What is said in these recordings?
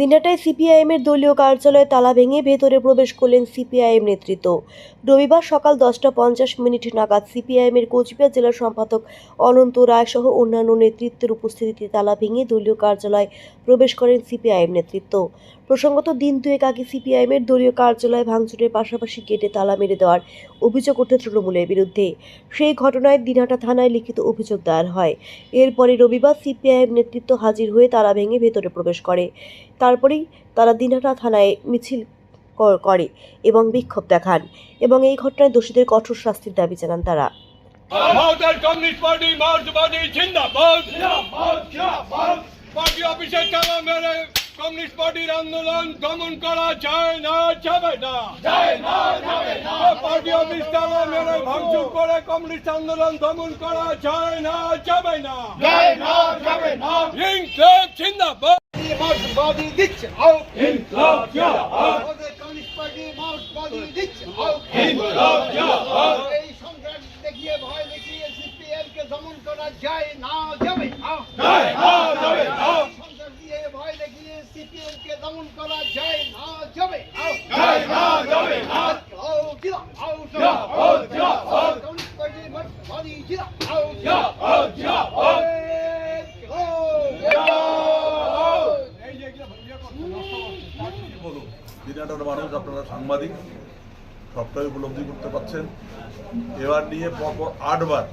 দিনহাটায় সিপিআইএমের দলীয় কার্যালয়ে তালা ভেঙে ভেতরে প্রবেশ করলেন সিপিআইএম নেতৃত্ব। রবিবার সকাল দশটা পঞ্চাশ মিনিট নাগাদ সিপিআইএমের কোচবিহার জেলা সম্পাদক অনন্ত রায় সহ অন্যান্য নেতৃত্বের উপস্থিতিতে তালা ভেঙে দলীয় কার্যালয়ে প্রবেশ করেন সিপিআইএম নেতৃত্ব। প্রসঙ্গত দিন দুয়েক আগে সিপিআইএমের দলীয় কার্যালয়ে ভাঙচুরের পাশাপাশি গেটে তালা মেরে দেওয়ার অভিযোগ ওঠে তৃণমূলের বিরুদ্ধে। সেই ঘটনায় দিনহাটা থানায় লিখিত অভিযোগ দায়ের হয়। এরপরে রবিবার সিপিআইএম নেতৃত্ব হাজির হয়ে তালা ভেঙে ভেতরে প্রবেশ করে। তারপরেই তারা দিনহাটা থানায় মিছিল করে এবং বিক্ষোভ দেখান এবং এই ঘটনায় দোষীদের কঠোর শাস্তির দাবি জানান তারা। ভারতের কমিউনিস্ট পার্টি মার্ক্সবাদী জিন্দাবাদ। পার্টি অফিসের তালা মেরে কমিউনিস্ট পার্টির আন্দোলন দমন করা যায় না যাবে না। পার্টি অফিস তালা মেরে ভাঙচুর করে কমিউনিস্ট আন্দোলন দমন করা যায় না যাবে না। ইনকলাব জিন্দাবাদ। মার্ক্সবাদী দিচ্ছে আউট। ইনকলাব জিন্দাবাদ। কমিউনিস্ট পার্টি মার্ক্সবাদী দিচ্ছে আউট। ইনকলাব জিন্দাবাদ এই সংগ্রাম দেখিয়ে ভয় দেখিয়ে সিপিএম কে দমন করা যায় না যাবে না যায় না যাবে না সংগ্রাম দিয়ে ভয় দেখিয়ে সিপিএম কে দমন করা যায় না যাবে না যায় না যাবে না আউট জিরা আউট জিন্দাবাদ, জিন্দাবাদ। কমিউনিস্ট পার্টি মার্ক্সবাদী জিরা আউট জিন্দাবাদ, জিন্দাবাদ। বলুন দিনাটার মানুষ, আপনারা সাংবাদিক সবটাই উপলব্ধি করতে পারছেন এবার নিয়ে পরপর আটবার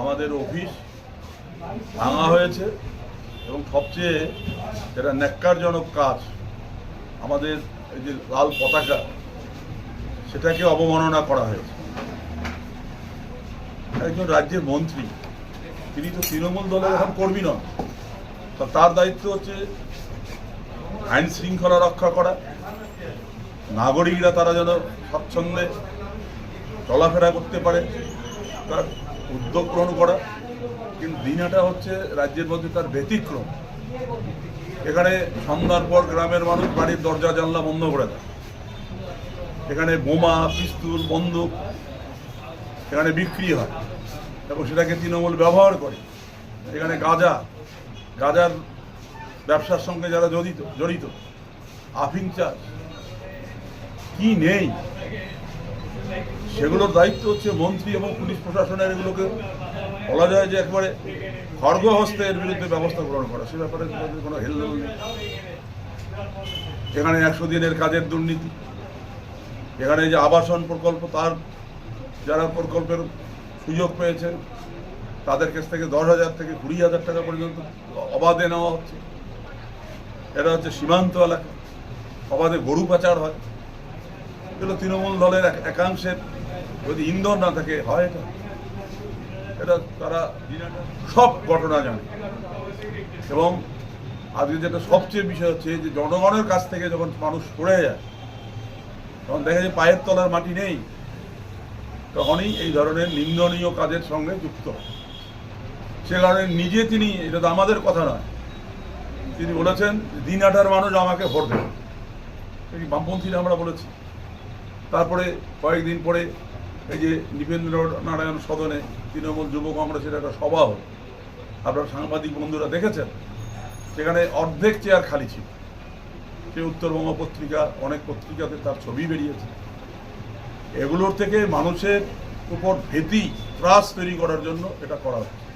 আমাদের অফিস ভাঙা হয়েছে এবং সবচেয়ে যেটা ন্যাক্কারজনক কাজ, আমাদের এই যে লাল পতাকা, সেটাকে অবমাননা করা হয়েছে। একজন রাজ্যের মন্ত্রী, তিনি তো তৃণমূল দলের এখন কর্মী নন। তার দায়িত্ব হচ্ছে আইন শৃঙ্খলা রক্ষা করা। নাগরিকরা তারা যেন স্বচ্ছন্দে চলাফেরা করতে পারে, তার উদ্যোগ গ্রহণ করা। কিন্তু দিনাটা হচ্ছে রাজ্যের মধ্যে তার ব্যতিক্রম। এখানে সন্ধ্যার পর গ্রামের মানুষ বাড়ির দরজা, জানলা বন্ধ করে দেয়। এখানে বোমা, পিস্তুল, বন্দুক এখানে বিক্রি হয় এবং সেটাকে তৃণমূল ব্যবহার করে। এখানে গাঁজা, গাঁজার ব্যবসার সঙ্গে যারা জড়িত জড়িত আফিং চাষ কি নেই? সেগুলোর দায়িত্ব হচ্ছে মন্ত্রী এবং পুলিশ প্রশাসনের এগুলোকে। বলা যায় যে একবারে খর্গ হস্তে এর বিরুদ্ধে ব্যবস্থা গ্রহণ করা। সে ব্যাপারে কোনো হেলদোল নেই। এখানে একশো দিনের কাজের দুর্নীতি। এখানে যে আবাসন প্রকল্প, তার যারা প্রকল্পের সুযোগ পেয়েছেন, তাদের কাছ থেকে দশ হাজার থেকে কুড়ি হাজার টাকা পর্যন্ত অবাধে নেওয়া হচ্ছে। এটা হচ্ছে সীমান্ত এলাকা। অবাধে গরু পাচার হয়। এগুলো তৃণমূল দলের এক- একাংশের যদি ইন্ধন না থাকে, হয় এটা? এটা তারা সব ঘটনা জানে। এবং আজকে যেটা সবচেয়ে বিষয় হচ্ছে যে জনগণের কাছ থেকে যখন মানুষ পড়ে যায়, তখন দেখা যায় পায়ের তলার মাটি নেই। তখনই এই ধরনের নিন্দনীয় কাজের সঙ্গে যুক্ত। সে কারণে নিজে তিনি, এটা তো আমাদের কথা নয়, তিনি বলেছেন দিনাটার মানুষ আমাকে ভোট দেবে। বামপন্থীরা আমরা বলেছি। তারপরে কয়েকদিন পরে এই যে নৃপেন্দ্র নারায়ণ সদনে তৃণমূল যুব কংগ্রেসের একটা সভা হল। আপনারা সাংবাদিক বন্ধুরা দেখেছেন? সেখানে অর্ধেক চেয়ার খালি ছিল। সে উত্তরবঙ্গ পত্রিকা, অনেক পত্রিকাতে তার ছবি বেরিয়েছে। এগুলোর থেকে মানুষের উপর ভীতি, ত্রাস তৈরি করার জন্য এটা করা হচ্ছে।